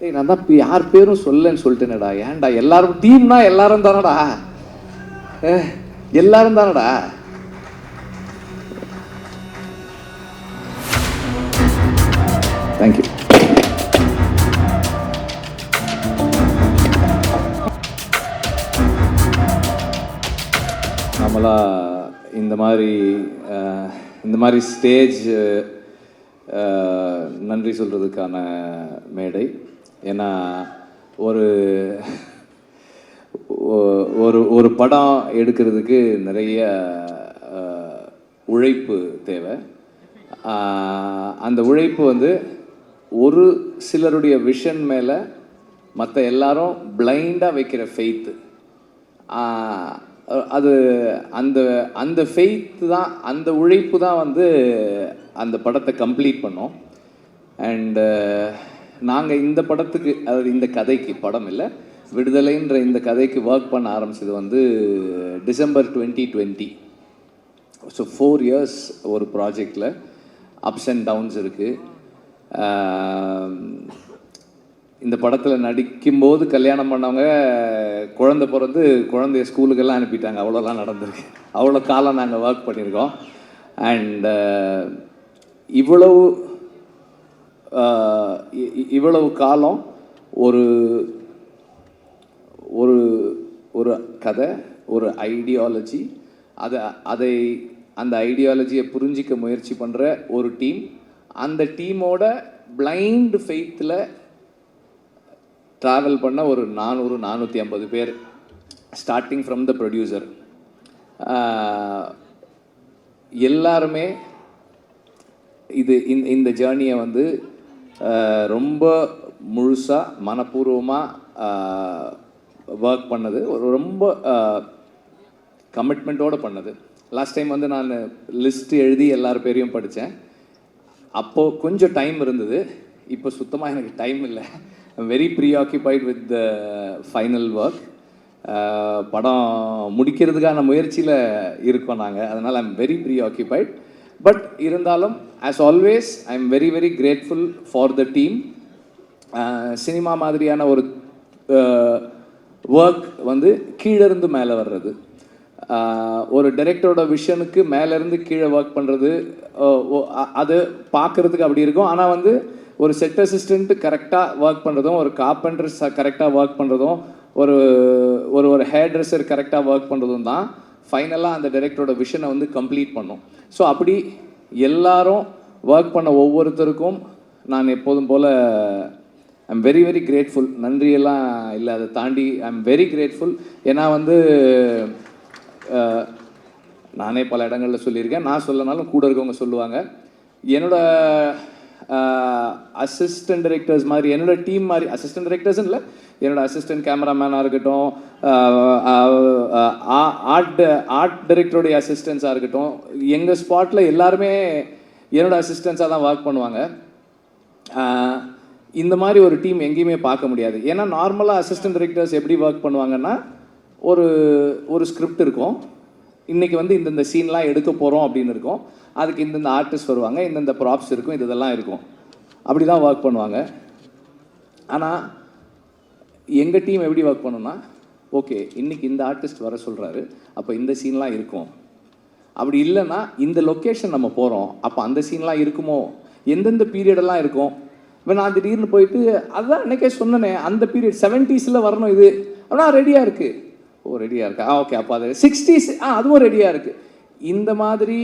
டேய் நான் தான் இப்போ யார் பேரும் சொல்லன்னு சொல்லிட்டேனடா. ஏன்டா எல்லாரும் டீம்னா எல்லாரும் தானடா? ஏ, எல்லாரும் தானடா? தேங்க்யூ நம்மளா இந்த மாதிரி இந்த மாதிரி ஸ்டேஜ் நன்றி சொல்கிறதுக்கான மேடை. ஏன்னா ஒரு ஒரு ஒரு படம் எடுக்கிறதுக்கு நிறைய உழைப்பு தேவை. அந்த உழைப்பு வந்து ஒரு சிலருடைய விஷன் மேலே மற்ற எல்லாரும் பிளைண்டாக வைக்கிற ஃபெய்த்து அது அந்த அந்த ஃபெய்த் தான் அந்த உழைப்பு தான் வந்து அந்த படத்தை கம்ப்ளீட் பண்ணோம். அண்டு நாங்கள் இந்த படத்துக்கு அதாவது இந்த கதைக்கு படம் இல்லை விடுதலைன்ற இந்த கதைக்கு ஒர்க் பண்ண ஆரம்பிச்சது வந்து December twenty twenty so four years ஒரு ப்ராஜெக்டில் அப்ஸ் அண்ட் டவுன்ஸ் இருக்குது இந்த படத்தில் நடிக்கும்போது கல்யாணம் பண்ணவங்க குழந்தை பிறந்து குழந்தைய ஸ்கூலுக்கெல்லாம் அனுப்பிட்டாங்க. அவ்வளோலாம் நடந்திருக்கு. அவ்வளோ காலம் நாங்கள் ஒர்க் பண்ணியிருக்கோம். அண்ட் இவ்வளவு இவ்வளவு காலம் ஒரு ஒரு ஒரு கதை ஒரு ஐடியாலஜி அதை அதை அந்த ஐடியாலஜியை புரிஞ்சிக்க முயற்சி பண்ணுற ஒரு டீம் அந்த டீமோட பிளைண்ட் ஃபெய்த்தில் ட்ராவல் பண்ண ஒரு நானூறு நானூற்றி ஐம்பது பேர் ஸ்டார்டிங் ஃப்ரம் த ப்ரொடியூசர் எல்லாருமே இது இந்த இந்த ஜேர்னியை வந்து ரொம்ப முழுசாக மனப்பூர்வமாக ஒர்க் பண்ணது. ஒரு ரொம்ப கமிட்மெண்ட்டோடு பண்ணது. லாஸ்ட் டைம் வந்து நான் லிஸ்ட் எழுதி எல்லார் பேரையும் படித்தேன் அப்போது கொஞ்சம் டைம் இருந்தது. இப்போ சுத்தமாக எனக்கு டைம் இல்லை. Very preoccupied with the final work படம் முடிக்கிறதுக்கான முயற்சியில் இருக்கோம் நாங்கள் அதனால் I'm very preoccupied but இருந்தாலும் as always I am very very grateful for the team cinema மாதிரியான ஒரு uh, ஒர்க் வந்து கீழேருந்து மேலே வர்றது. Uh, ஒரு டைரக்டரோட விஷனுக்கு மேலேருந்து கீழே ஒர்க் பண்ணுறது uh, அது பார்க்குறதுக்கு அப்படி இருக்கும். ஆனால் வந்து ஒரு செட் அசிஸ்டண்ட் கரெக்டாக ஒர்க் பண்ணுறதும் ஒரு கார்பெண்டர் கரெக்டாக ஒர்க் பண்ணுறதும் ஒரு ஒரு ஒரு ஹேர் ட்ரெஸ்ஸர் கரெக்டாக ஒர்க் பண்ணுறதும் தான் ஃபைனலாக அந்த டைரக்டரோட விஷனை வந்து கம்ப்ளீட் பண்ணும். ஸோ அப்படி எல்லாரும் ஒர்க் பண்ண ஒவ்வொருத்தருக்கும் நான் எப்போதும் போல் ஐம் வெரி வெரி கிரேட்ஃபுல் நன்றியெல்லாம் இல்லை அதை தாண்டி ஐ எம் வெரி கிரேட்ஃபுல் ஏன்னா வந்து நானே பல இடங்களில் சொல்லியிருக்கேன். நான் சொல்லனாலும் கூட இருக்கவங்க சொல்லுவாங்க. என்னோட அசிஸ்டன்ட் டைரக்டர்ஸ் மாதிரி என்னோட டீம் மாதிரி அசிஸ்டன்ட் டைரக்டர்ஸ் இல்லை என்னோடய அசிஸ்டன்ட் கேமராமேனாக இருக்கட்டும் ஆர்ட் ஆர்ட் டைரக்டருடைய அசிஸ்டன்ஸாக இருக்கட்டும் எங்கள் ஸ்பாட்டில் எல்லாருமே என்னோடய அசிஸ்டன்ஸாக தான் ஒர்க் பண்ணுவாங்க. இந்த மாதிரி ஒரு டீம் எங்கேயுமே பார்க்க முடியாது. ஏன்னா நார்மலாக அசிஸ்டன்ட் டைரக்டர்ஸ் எப்படி ஒர்க் பண்ணுவாங்கன்னா ஒரு ஒரு ஸ்கிரிப்ட் இருக்கும். இன்றைக்கி வந்து இந்தந்த சீன்லாம் எடுக்க போகிறோம் அப்படின்னு இருக்கும். அதுக்கு இந்தந்த ஆர்டிஸ்ட் வருவாங்க இந்தந்த ப்ராப்ஸ் இருக்கும் இது இதெல்லாம் இருக்கும். அப்படி தான் ஒர்க் பண்ணுவாங்க. ஆனால் எங்கள் டீம் எப்படி ஒர்க் பண்ணுன்னா ஓகே இன்றைக்கி இந்த ஆர்டிஸ்ட் வர சொல்கிறாரு அப்போ இந்த சீன்லாம் இருக்கும். அப்படி இல்லைன்னா இந்த லொக்கேஷன் நம்ம போகிறோம் அப்போ அந்த சீன்லாம் இருக்குமோ? எந்தெந்த பீரியடெல்லாம் இருக்கும்? இப்போ நான் திடீர்னு போயிட்டு அதான் அன்றைக்கே சொன்னனே அந்த பீரியட் செவன்ட்டீஸில் வரணும் இது. ஆனால் ரெடியாக இருக்குது ஓ ரெடியாக இருக்கா? ஆ ஓகே அப்போ அது சிக்ஸ்டீஸ் ஆ அதுவும் ரெடியாக இருக்குது இந்த மாதிரி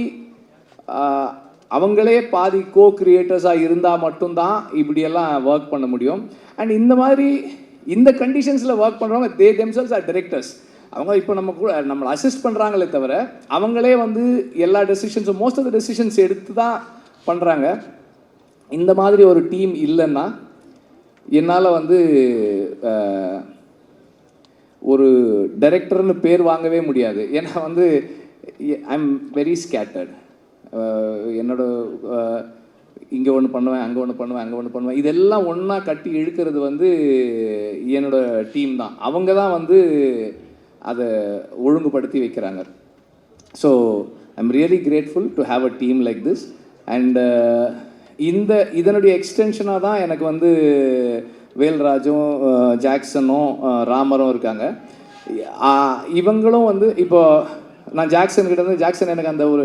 அவங்களே பாதி கோ கிரியேட்டர்ஸாக இருந்தால் மட்டும்தான் இப்படியெல்லாம் ஒர்க் பண்ண முடியும். அண்ட் இந்த மாதிரி இந்த கண்டிஷன்ஸில் ஒர்க் பண்ணுறவங்க தே தெம்செல்ஸ் ஆர் டிரெக்டர்ஸ் அவங்க இப்போ நம்ம கூட நம்மளை அசிஸ்ட் பண்ணுறாங்களே தவிர அவங்களே வந்து எல்லா டெசிஷன்ஸும் மோஸ்ட் ஆஃப் த டெசிஷன்ஸ் எடுத்து தான் பண்ணுறாங்க இந்த மாதிரி ஒரு டீம் இல்லைன்னா என்னால் வந்து ஒரு டைரக்டர்னு பேர் வாங்கவே முடியாது. ஏன்னா வந்து ஐ எம் வெரி ஸ்கேட்டர்ட் என்னோட இங்கே ஒன்று பண்ணுவேன் அங்கே ஒன்று பண்ணுவேன் அங்கே ஒன்று பண்ணுவேன். இதெல்லாம் ஒன்றா கட்டி இழுக்கிறது வந்து என்னோட டீம் தான். அவங்க தான் வந்து அதை ஒழுங்குபடுத்தி வைக்கிறாங்க. So I'm really grateful to have a team like this and இந்த இதனுடைய எக்ஸ்டென்ஷனாக தான் எனக்கு வந்து வேல்ராஜும் ஜாக்சனும் ராமரும் இருக்காங்க. இவங்களும் வந்து இப்போ நான் ஜாக்சன் கிட்ட இருந்து ஜாக்சன் எனக்கு அந்த ஒரு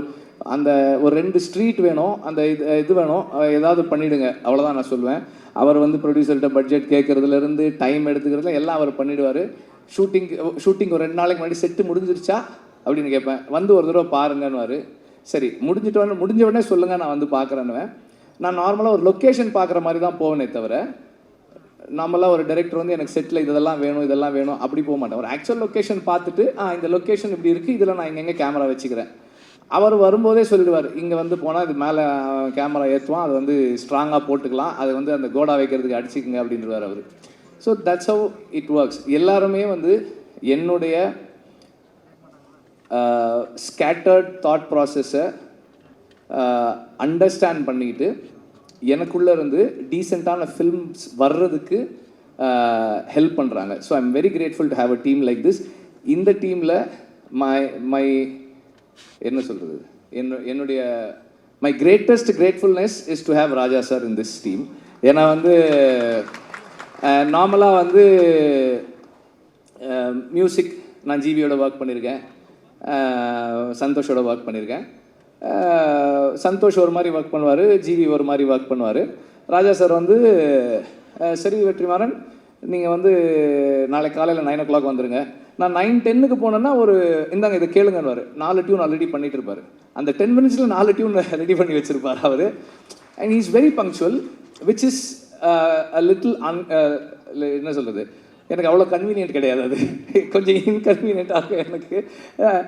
அந்த ஒரு ரெண்டு ஸ்ட்ரீட் வேணும் அந்த இது இது வேணும் ஏதாவது பண்ணிவிடுங்க அவ்வளோதான் நான் சொல்லுவேன் அவர் வந்து ப்ரொடியூசர்கிட்ட பட்ஜெட் கேட்குறதுலேருந்து டைம் எடுத்துக்கிறதுல எல்லாம் அவர் பண்ணிவிடுவார் ஷூட்டிங் ஷூட்டிங் ஒரு ரெண்டு நாளைக்கு முன்னாடி செட்டு முடிஞ்சிருச்சா அப்படின்னு கேட்பேன். வந்து ஒரு தடவை பாருங்கன்னுவார். சரி முடிஞ்சிட்டு வந்து முடிஞ்ச உடனே சொல்லுங்கள் நான் வந்து பார்க்குறேன்னுவேன் நான் நார்மலாக ஒரு லொக்கேஷன் பார்க்குற மாதிரி தான் போவேனே தவிர நம்மளாம் ஒரு டைரக்டர் வந்து எனக்கு செட்டில் இதெல்லாம் வேணும் இதெல்லாம் வேணும் அப்படி போக மாட்டேன். ஒரு ஆக்சுவல் லொக்கேஷன் பார்த்துட்டு ஆ இந்த லொக்கேஷன் இப்படி இருக்குது இதில் நான் எங்கெங்கே கேமரா வச்சுக்கிறேன். அவர் வரும்போதே சொல்லிடுவார் இங்கே வந்து போனால் இது மேலே கேமரா ஏற்றுவான் அது வந்து ஸ்ட்ராங்காக போட்டுக்கலாம் அது வந்து அந்த கோடா வைக்கிறதுக்கு அடிச்சுக்குங்க அப்படின்றவார் அவர். So that's how it works எல்லாருமே வந்து என்னுடைய ஸ்கேட்டர்ட் தாட் ப்ராசஸை அண்டர்ஸ்டாண்ட் பண்ணிக்கிட்டு எனக்குள்ளே இருந்து டீசெண்டான ஃபில்ம்ஸ் வர்றதுக்கு ஹெல்ப் பண்ணுறாங்க so I am very grateful to have a team like this இந்த டீமில் மை மை என்ன சொல்கிறது என்ன என்னுடைய my greatest gratefulness is to have Raja sir in this team ஏன்னா வந்து நார்மலாக வந்து மியூசிக் நான் ஜிவியோட ஒர்க் பண்ணியிருக்கேன் சந்தோஷோட ஒர்க் பண்ணியிருக்கேன் சந்தோஷ் ஒரு மாதிரி ஒர்க் பண்ணுவார் ஜிவி ஒரு மாதிரி ஒர்க் பண்ணுவார். ராஜா சார் வந்து சரி வெற்றிமாறன் நீங்கள் வந்து நாளை காலையில் நைன் ஓ கிளாக் வந்துடுங்க நான் நைன் டென்னுக்கு போனேன்னா ஒரு இந்தாங்க இதை கேளுங்கன்னுவார். நாலு டியூன் ஆல்ரெடி பண்ணிட்டு இருப்பார் அந்த டென் மினிட்ஸில் நாலு டியூன் ரெடி பண்ணி வச்சிருப்பார் அவர். And is very punctual which is a little un என்ன சொல்கிறது எனக்கு அவ்வளோ கன்வீனியன்ட் கிடையாது அது. கொஞ்சம் இன்கன்வீனியண்ட்டாக இருக்கும் எனக்கு. Uh,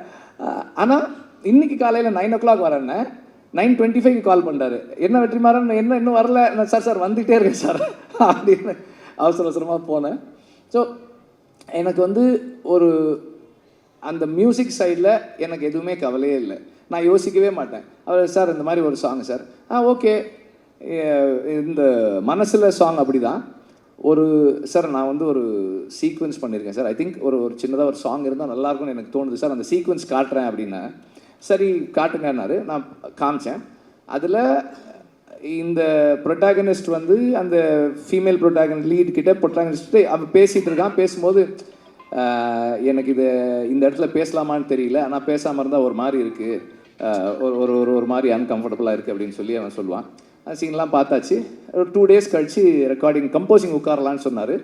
ஆனால் இன்னைக்கு காலையில் நைன் ஓ கிளாக் வரேன்னு நைன் டுவெண்ட்டி ஃபைவ்க்கு கால் பண்ணுறாரு என்ன வெற்றிமாறன் என்ன இன்னும் வரல. நான் சார் சார் வந்துகிட்டே இருக்கேன் சார் அப்படின்னு அவசர அவசரமாக போனேன். ஸோ எனக்கு வந்து ஒரு அந்த மியூசிக் சைடில் எனக்கு எதுவுமே கவலையே இல்லை. நான் யோசிக்கவே மாட்டேன். அவர் சார் இந்த மாதிரி ஒரு சாங் சார். ஆ ஓகே இந்த மனசில் சாங் அப்படி தான் ஒரு சார் நான் வந்து ஒரு சீக்வன்ஸ் பண்ணியிருக்கேன் சார். ஐ திங்க் ஒரு ஒரு சின்னதாக ஒரு சாங் இருந்தால் நல்லாயிருக்கும்னு எனக்கு தோணுது சார். அந்த சீக்வன்ஸ் காட்டுறேன் அப்படின்னா சரி காட்டுங்கன்னாரு. நான் காமிச்சேன். அதில் இந்த ப்ரொட்டாகனிஸ்ட் வந்து அந்த ஃபீமேல் ப்ரொட்டாகன் லீட் கிட்ட ப்ரொட்டாகனிஸ்ட் அவன் பேசிகிட்டு இருக்கான். பேசும்போது எனக்கு இது இந்த இடத்துல பேசலாமான்னு தெரியல. ஆனால் பேசாமல் இருந்தால் ஒரு மாதிரி இருக்குது ஒரு ஒரு ஒரு ஒரு மாதிரி அன்கம்ஃபர்டபுளாக இருக்குது அப்படின்னு சொல்லி அவன் சொல்லுவான். அந்த சீன்லாம் பார்த்தாச்சு. ஒரு டூ டேஸ் கழிச்சு ரெக்கார்டிங் கம்போசிங் உட்காரலான்னு சொன்னார்.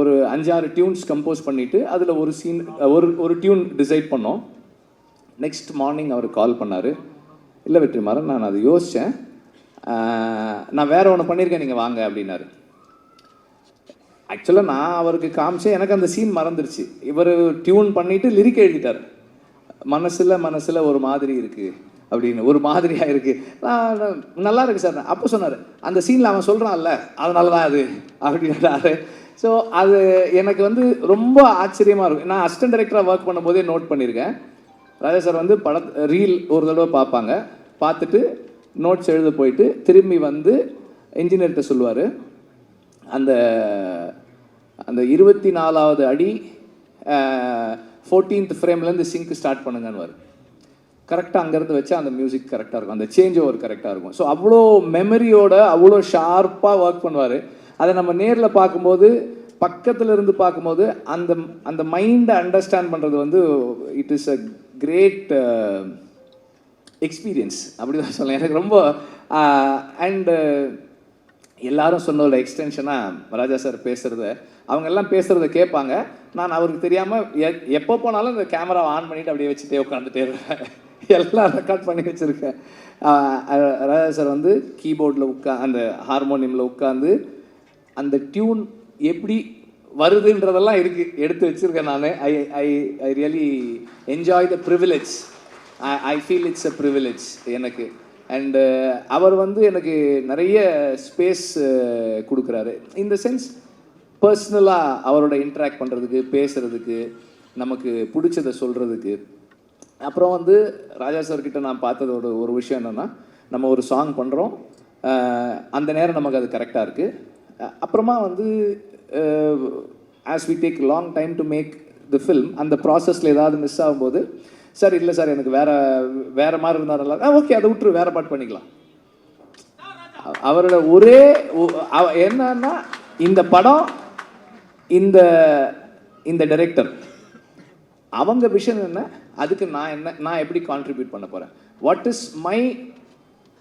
ஒரு அஞ்சாறு டியூன்ஸ் கம்போஸ் பண்ணிவிட்டு அதில் ஒரு சீன் ஒரு ஒரு டியூன் டிசைட் பண்ணோம். நெக்ஸ்ட் மார்னிங் அவர் கால் பண்ணார். இல்லை வெற்றிமாறன் நான் அதை யோசித்தேன் நான் வேறு ஒன்று பண்ணியிருக்கேன் நீங்கள் வாங்க அப்படின்னாரு. ஆக்சுவலாக நான் அவருக்கு காமிச்சேன் எனக்கு அந்த சீன் மறந்துருச்சு. இவர் டியூன் பண்ணிவிட்டு லிரிக் எழுதிட்டார். மனசில் மனசில் ஒரு மாதிரி இருக்குது அப்படின்னு ஒரு மாதிரியாக இருக்குது நான் நல்லா இருக்குது சார். அப்போ சொன்னார் அந்த சீனில் அவன் சொல்கிறான்ல அதனால தான் அது அப்படின்றாரு ஸோ அது எனக்கு வந்து ரொம்ப ஆச்சரியமாக இருக்கும். நான் அசிஸ்டன்ட் டைரக்டராக ஒர்க் பண்ணும்போதே நோட் பண்ணியிருக்கேன் ராஜா சார் வந்து பட ரீல் ஒரு தடவை பார்ப்பாங்க. பார்த்துட்டு நோட்ஸ் எழுத போயிட்டு திரும்பி வந்து இன்ஜினியர்கிட்ட சொல்லுவார். அந்த அந்த இருபத்தி நாலாவது அடி ஃபோர்டீன்த் ஃப்ரேம்லேருந்து சிங்க் ஸ்டார்ட் பண்ணுங்கன்னு கரெக்டாக அங்கேருந்து வச்சா அந்த மியூசிக் கரெக்டாக இருக்கும். அந்த சேஞ்ச் ஓவர் கரெக்டாக இருக்கும். ஸோ அவ்வளோ மெமரியோட அவ்வளோ ஷார்ப்பாக ஒர்க் பண்ணுவார். அதை நம்ம நேரில் பார்க்கும்போது பக்கத்தில் இருந்து பார்க்கும்போது அந்த அந்த மைண்டை அண்டர்ஸ்டாண்ட் பண்ணுறது வந்து it is a great experience அப்படி தான் சொல்லலாம் எனக்கு ரொம்ப அண்டு எல்லாரும் சொன்னதோட எக்ஸ்டென்ஷனாக ராஜா சார் பேசுகிறத அவங்க எல்லாம் பேசுகிறத கேட்பாங்க. நான் அவருக்கு தெரியாமல் எ எப்போ போனாலும் இந்த கேமராவை ஆன் பண்ணிவிட்டு அப்படியே வச்சுட்டே உட்காந்துட்டே இருப்பேன். எல்லாம் ரெக்கார்ட் பண்ணி வச்சுருக்கேன். ராஜா சார் வந்து கீபோர்டில் உட்கா அந்த ஹார்மோனியமில் உட்காந்து அந்த டியூன் எப்படி வருதுன்றதெல்லாம் இருக்குது எடுத்து வச்சுருக்கேன் நான். I I I really enjoy the privilege I feel it's a privilege எனக்கு. அண்டு uh, அவர் வந்து எனக்கு நிறைய ஸ்பேஸ் uh, கொடுக்குறாரு. இந்த சென்ஸ் பர்சனலாக அவரோட இன்ட்ராக்ட் பண்ணுறதுக்கு பேசுகிறதுக்கு நமக்கு பிடிச்சதை சொல்கிறதுக்கு அப்புறம் வந்து ராஜா சார்கிட்ட நான் பார்த்ததோட ஒரு விஷயம் என்னென்னா நம்ம ஒரு சாங் பண்ணுறோம் அந்த நேரம் நமக்கு அது கரெக்டாக இருக்குது அப்புறமா வந்து as we take long time to make the film அந்த ப்ராசஸில் ஏதாவது மிஸ் ஆகும்போது சார் இல்லை சார் எனக்கு வேற வேற மாதிரி இருந்தால் நல்லா ஓகே அதை விட்டுரு வேற பாட்டு பண்ணிக்கலாம். அவரோட ஒரே அவ- என்னன்னா இந்த படம் இந்த இந்த டைரக்டர் அவங்க விஷன் என்ன? அதுக்கு நான் என்ன நான் எப்படி கான்ட்ரிபியூட் பண்ண போகிறேன் what is my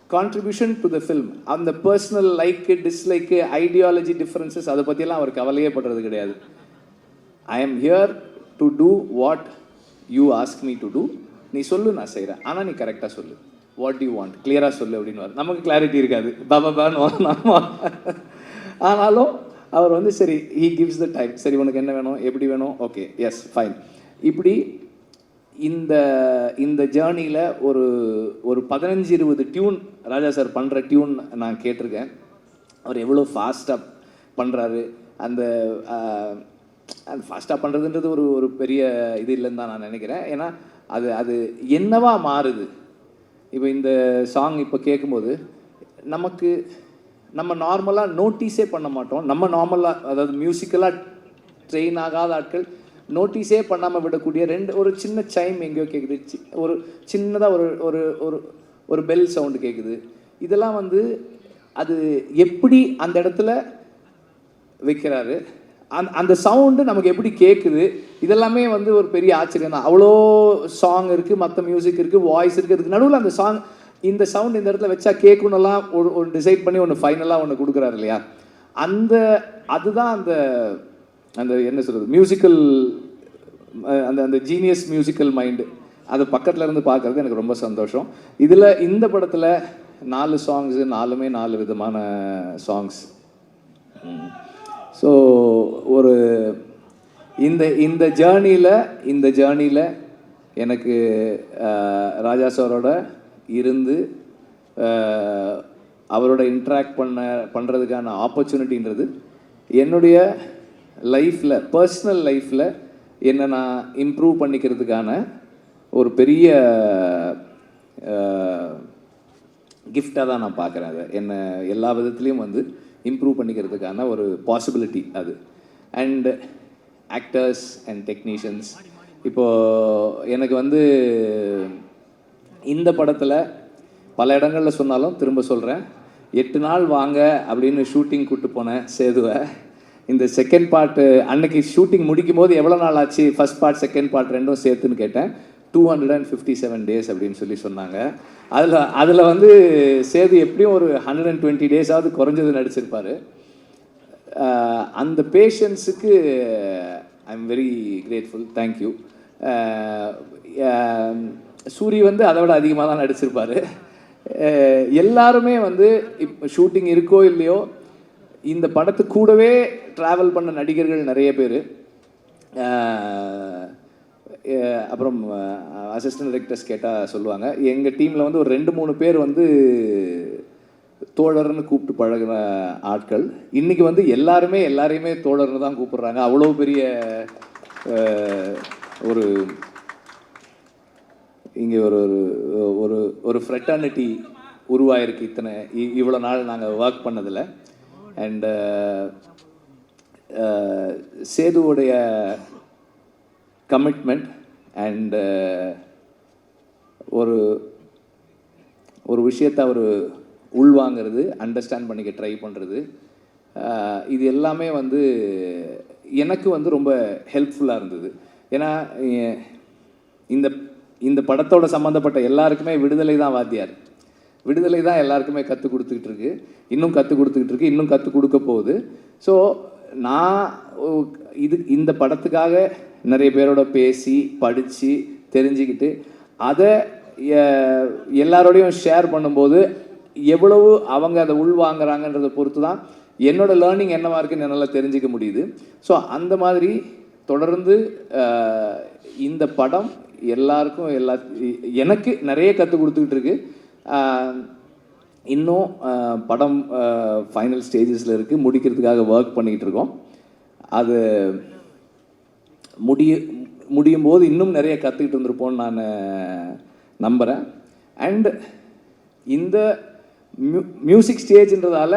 contribution to the film அந்த personal like dislike ideology differences அதை பற்றியெல்லாம் அவர் கவலையே படுறது கிடையாது. I am here to do what you ask me to do நீ சொல்லு நான் செய்கிறேன் ஆனால் நீ கரெக்டாக சொல்லு. வாட் யூ வாண்ட் கிளியராக சொல்லு அப்படின்னு நமக்கு கிளாரிட்டி இருக்காது. பாபா பான்னு ஆனாலும் அவர் வந்து சரி ஹீ கிவ்ஸ் த டைம் சரி உனக்கு என்ன வேணும்? எப்படி வேணும்? ஓகே எஸ் ஃபைன் இப்படி இந்த இந்த ஜேர்னியில் ஒரு ஒரு பதினஞ்சு இருபது டியூன் ராஜா சார் பண்ணுற டியூன் நான் கேட்டிருக்கேன். அவர் எவ்வளோ ஃபாஸ்ட்டாக பண்ணுறாரு அந்த அது ஃபாஸ்ட்டாக பண்ணுறதுன்றது ஒரு ஒரு பெரிய இது இல்லைன்னு தான் நான் நினைக்கிறேன். ஏன்னா அது அது என்னவா மாறுது? இப்போ இந்த சாங் இப்போ கேட்கும்போது நமக்கு நம்ம நார்மலாக நோட்டீஸே பண்ண மாட்டோம். நம்ம நார்மலாக அதாவது மியூசிக்கலாக ட்ரெயின் ஆகாத ஆட்கள் நோட்டீஸே பண்ணாமல் விடக்கூடிய ரெண்டு ஒரு சின்ன சைம் எங்கேயோ கேட்குது. சி- ஒரு சின்னதாக ஒரு ஒரு ஒரு ஒரு பெல் சவுண்டு கேட்குது. இதெல்லாம் வந்து அது எப்படி அந்த இடத்துல வைக்கிறாரு? அந்த அந்த சவுண்டு நமக்கு எப்படி கேட்குது இதெல்லாமே வந்து ஒரு பெரிய ஆச்சரியம் தான். அவ்வளோ சாங் இருக்குது மற்ற மியூசிக் இருக்குது வாய்ஸ் இருக்குது அதுக்கு நடுவில் அந்த சாங் இந்த சவுண்ட் இந்த இடத்துல வச்சா கேட்கணும்லாம் ஒரு ஒன்று டிசைட் பண்ணி ஒன்று ஃபைனலாக ஒன்று கொடுக்குறாரு இல்லையா? அந்த அதுதான் அந்த அந்த என்ன சொல்கிறது மியூசிக்கல் அந்த அந்த ஜீனியஸ் மியூசிக்கல் மைண்டு அது பக்கத்தில் இருந்து பார்க்குறது எனக்கு ரொம்ப சந்தோஷம். இதில் இந்த படத்தில் நாலு சாங்ஸு நாலுமே நாலு விதமான சாங்ஸ் ஸோ ஒரு இந்த இந்த ஜேர்னியில் இந்த ஜேர்னியில் எனக்கு ராஜா சாரோட இருந்து அவரோட இன்ட்ராக்ட் பண்ண பண்ணுறதுக்கான ஆப்பர்ச்சுனிட்டின்றது என்னுடைய லைஃப்பில் பர்சனல் லைஃப்பில் என்னை நான் இம்ப்ரூவ் பண்ணிக்கிறதுக்கான ஒரு பெரிய கிஃப்டாக தான் நான் பார்க்குறேன் அதை. என்னை எல்லா விதத்துலேயும் வந்து இம்ப்ரூவ் பண்ணிக்கிறதுக்கான ஒரு பாசிபிலிட்டி அது. அண்ட் ஆக்டர்ஸ் அண்ட் டெக்னீஷியன்ஸ் இப்போது எனக்கு வந்து இந்த படத்தில் பல இடங்களில் சொன்னாலும் திரும்ப சொல்கிறேன் எட்டு நாள் வாங்க அப்படின்னு ஷூட்டிங் கூப்பிட்டு போனேன் சேதுவை இந்த செகண்ட் பார்ட்டு அன்னைக்கு ஷூட்டிங் முடிக்கும் போது எவ்வளோ நாள் ஆச்சு? ஃபர்ஸ்ட் பார்ட் செகண்ட் பார்ட் ரெண்டும் சேர்த்துன்னு கேட்டேன். Two hundred and fifty seven days அப்படின்னு சொல்லி சொன்னாங்க. அதில் அதில் வந்து சேது எப்படியும் ஒரு ஹண்ட்ரட் அண்ட் டுவெண்ட்டி டேஸாவது குறைஞ்சது நடிச்சிருப்பார். அந்த பேஷன்ஸுக்கு I am very grateful thank you Soori வந்து அதை விட அதிகமாக தான் நடிச்சிருப்பார். எல்லாருமே வந்து இப்போ ஷூட்டிங் இருக்கோ இல்லையோ இந்த படத்து கூடவே ட்ராவல் பண்ண நடிகர்கள் நிறைய பேர். அப்புறம் அசிஸ்டன்ட் டிரெக்டர்ஸ் கேட்டால் சொல்லுவாங்க. எங்கள் டீமில் வந்து ஒரு ரெண்டு மூணு பேர் வந்து தோழர்னு கூப்பிட்டு பழகின ஆட்கள். இன்னைக்கு வந்து எல்லாருமே எல்லாரையுமே தோழர்னு தான் கூப்பிட்றாங்க. அவ்வளோ பெரிய ஒரு இங்கே ஒரு ஒரு ஒரு ஒரு ஃப்ரெட்டர்னிட்டி உருவாயிருக்கு இத்தனை இ- இவ்வளோ நாள் நாங்கள் ஒர்க் பண்ணதில். அண்டு சேதுவோடைய கமிட்மெண்ட் அண்டு ஒரு ஒரு விஷயத்தை அவர் உள்வாங்கிறது அண்டர்ஸ்டாண்ட் பண்ணிக்க ட்ரை பண்ணுறது இது எல்லாமே வந்து எனக்கு வந்து ரொம்ப ஹெல்ப்ஃபுல்லாக இருந்தது. ஏன்னா இந்த இந்த படத்தோட சம்மந்தப்பட்ட எல்லாருக்குமே விடுதலை தான் வாத்தியார். விடுதலை தான் எல்லாருக்குமே கற்றுக் கொடுத்துக்கிட்டு இருக்கு. இன்னும் கற்றுக் கொடுத்துக்கிட்டு இருக்கு இன்னும் கற்றுக் கொடுக்க போகுது. ஸோ நான் இது இந்த படத்துக்காக நிறைய பேரோட பேசி படித்து தெரிஞ்சுக்கிட்டு அதை எல்லாரோடையும் ஷேர் பண்ணும்போது எவ்வளவு அவங்க அதை உள்வாங்குறாங்கன்றதை பொறுத்து தான் என்னோட லேர்னிங் என்னவாக இருக்குன்னு என்னால் தெரிஞ்சுக்க முடியுது. ஸோ அந்த மாதிரி தொடர்ந்து இந்த படம் எல்லாருக்கும் எல்லா எனக்கு நிறைய கற்றுக் கொடுத்துக்கிட்டு இருக்கு. இன்னும் படம் ஃபைனல் ஸ்டேஜஸில் இருக்குது முடிக்கிறதுக்காக ஒர்க் பண்ணிக்கிட்டு இருக்கோம். அது முடிய முடியும் போது இன்னும் நிறைய கற்றுக்கிட்டு வந்திருப்போம்னு நான் நம்புகிறேன் அண்ட் இந்த மியூ மியூசிக் ஸ்டேஜ்ன்றதால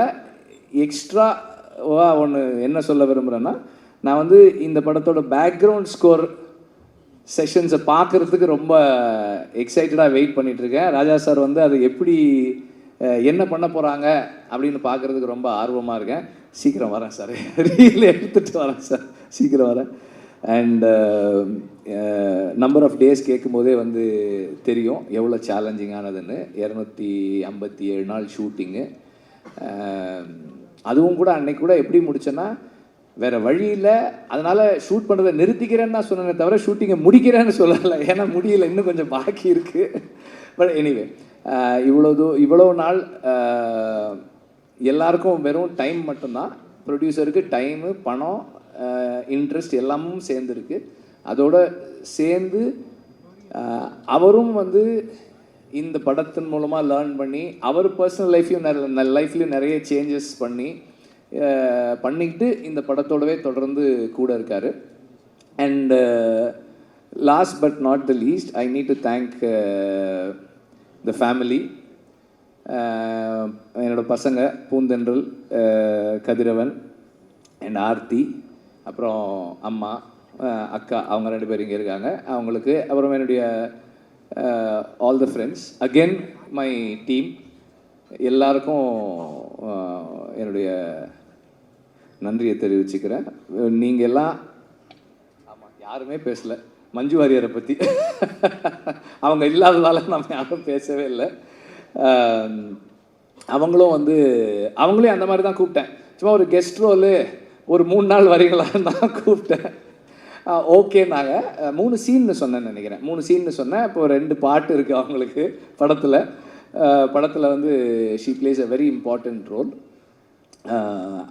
எக்ஸ்ட்ராவா ஒன்று என்ன சொல்ல விரும்புகிறேன்னா நான் வந்து இந்த படத்தோட பேக்ரவுண்ட் ஸ்கோர் செஷன்ஸை பார்க்குறதுக்கு ரொம்ப எக்ஸைட்டடாக வெயிட் பண்ணிகிட்ருக்கேன் இருக்கேன் ராஜா சார் வந்து அது எப்படி என்ன பண்ண போகிறாங்க அப்படின்னு பார்க்குறதுக்கு ரொம்ப ஆர்வமாக இருக்கேன். சீக்கிரம் வரேன் சார் ரீல் எடுத்துகிட்டு வரேன் சார் சீக்கிரம் வரேன். அண்ட் நம்பர் ஆஃப் டேஸ் கேட்கும்போதே வந்து தெரியும் எவ்வளோ சேலஞ்சிங்கானதுன்னு இரநூத்தி ஐம்பத்தி ஏழு நாள் ஷூட்டிங்கு uh, அதுவும் கூட அன்னைக்கு கூட எப்படி முடிச்சேன்னா வேறு வழியில் அதனால் ஷூட் பண்ணுறதை நிறுத்திக்கிறேன்னு தான் சொன்னேனே தவிர ஷூட்டிங்கை முடிக்கிறேன்னு சொல்லலை. ஏன்னா முடியல இன்னும் கொஞ்சம் பாக்கி இருக்குது பட் எனிவே uh, இவ்வளோ தூ இவ்வளோ நாள் uh, எல்லாருக்கும் வெறும் டைம் மட்டும்தான். ப்ரொடியூசருக்கு டைமு பணம் இன்ட்ரெஸ்ட் எல்லாமும் சேர்ந்துருக்கு. அதோட சேர்ந்து அவரும் வந்து இந்த படத்தின் மூலமாக லேர்ன் பண்ணி அவர் பர்சனல் லைஃப்லையும் நிறைய லைஃப்லையும் நிறைய சேஞ்சஸ் பண்ணி பண்ணிக்கிட்டு இந்த படத்தோடவே தொடர்ந்து கூட இருக்கார். And last but not the least I need to thank the family என்னோட பசங்க பூந்தென்றல் கதிரவன் அண்ட் ஆர்த்தி. அப்புறம் அம்மா அக்கா அவங்க ரெண்டு பேரும் இங்கே இருக்காங்க. அவங்களுக்கு அப்புறம் என்னுடைய all the friends again my team எல்லாருக்கும் என்னுடைய நன்றியை தெரிவிச்சுக்கிறேன். நீங்கள் எல்லாம் ஆமாம் யாருமே பேசல. மஞ்சு வாரியரை பற்றி அவங்க இல்லாததால நம்ம யாரும் பேசவே இல்லை. அவங்களும் வந்து அவங்களையும் அந்த மாதிரி தான் கூப்பிட்டேன். சும்மா ஒரு கெஸ்ட் ரோலு ஒரு மூணு நாள் வரீங்களான்னு தான் கூப்பிட்டேன். ஓகேனாங்க மூணு சீன்னு சொன்னேன்னு நினைக்கிறேன். மூணு சீன்னு சொன்னேன். இப்போ ரெண்டு பாட்டு இருக்குது அவங்களுக்கு படத்தில். படத்தில் வந்து she plays a very important role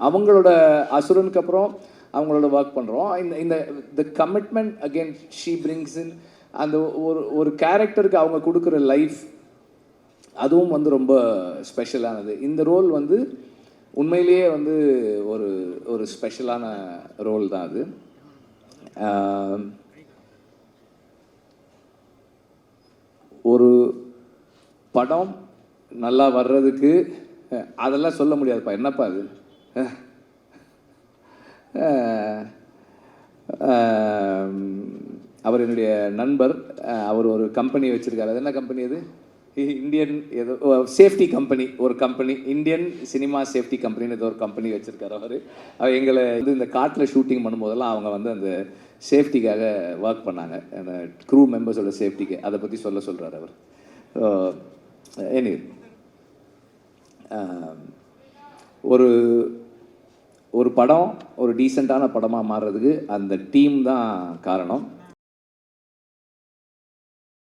அவங்களோட அசுரனுக்கு அப்புறம் அவங்களோட ஒர்க் பண்ணுறோம் இந்த இந்த the commitment again she brings in அந்த ஒரு ஒரு கேரக்டருக்கு அவங்க கொடுக்குற லைஃப் அதுவும் வந்து ரொம்ப ஸ்பெஷலானது இந்த ரோல் வந்து உண்மையிலேயே வந்து ஒரு ஒரு ஸ்பெஷலான ரோல் தான் அது. ஒரு படம் நல்லா வர்றதுக்கு அதெல்லாம் சொல்ல முடியாதுப்பா. என்னப்பா அது? அவர் என்னுடைய நண்பர். அவர் ஒரு கம்பெனி வச்சுருக்காரு. அது என்ன கம்பெனி அது? இந்தியன் ஏதோ சேஃப்டி கம்பெனி ஒரு கம்பெனி இந்தியன் சினிமா சேஃப்டி கம்பெனின்னு ஏதோ ஒரு கம்பெனி வச்சுருக்காரு அவர். அவர் எங்களை வந்து இந்த காட்டில் ஷூட்டிங் பண்ணும்போதெல்லாம் அவங்க வந்து அந்த சேஃப்டிக்காக ஒர்க் பண்ணாங்க. அந்த க்ரூ மெம்பர்ஸோட சேஃப்டிக்கு அதை பற்றி சொல்ல சொல்கிறார் அவர். எனி ஒரு ஒரு படம் ஒரு டீசெண்டான படமாக மாறுறதுக்கு அந்த டீம் தான் காரணம்.